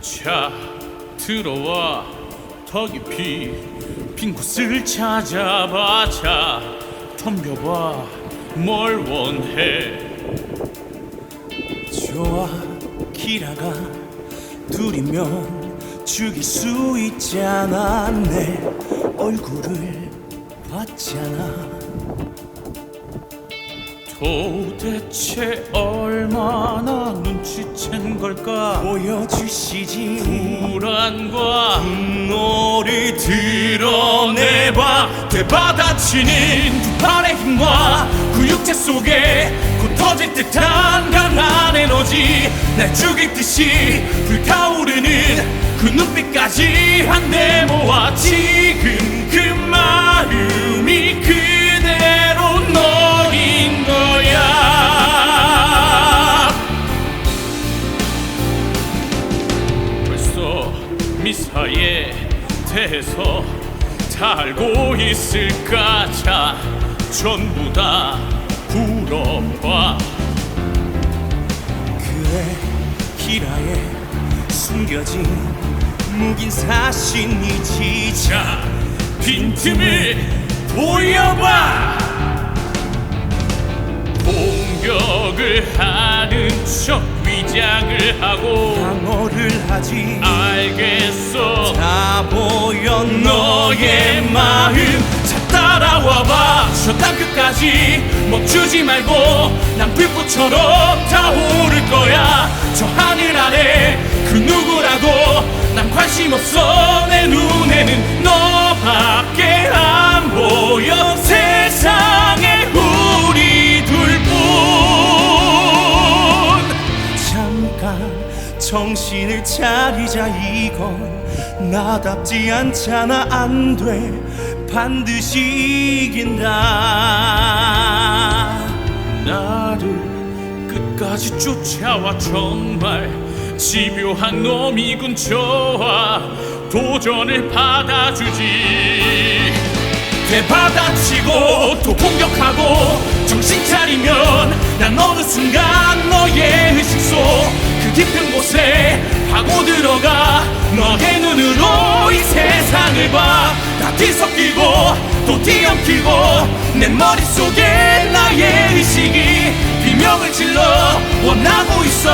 자 들어와. 더 깊이 빈 곳을 찾아봐 자. 덤벼봐 뭘 원해? 좋아 기라가 둘이면 죽일 수 있잖아 내 얼굴을 봤잖아 도대체 얼마나 눈치챈 걸까? 보여주시지. 불안과 분노를 드러내봐. 되받아치는 두 팔의 힘과 그 육체 속에 곧 터질 듯한 강한 에너지. 날 죽일 듯이 불타오르는 그 눈빛까지 한데 모아 미사에 대해서 다 알고 있을까? 자 전부 다 풀어봐. 그의 기라에 숨겨진 묵인 사신이지. 자 빈틈을 보여봐. 공격을 하 는척 위장을 하고 방어를 하지 알겠어 다 보여 너의 마음 자 따라와봐. 저 땅 끝까지 멈추지 말고 난 불꽃처럼 타오를 거야. 저 하늘 아래 그 누구라도 난 관심 없어 정신을 차리자 이건 나답지 않잖아 안 돼. 반드시 이긴다. 나를 끝까지 쫓아와 정말 집요한 놈이군 좋아 도전을 받아주지. 되받아치고 또 공격하고 정신 차리면 난 어느 순간 세상을 봐 다 뒤섞이고 또 뒤엉키고 내 머릿속에 나의 의식이 비명을 질러 원하고 있어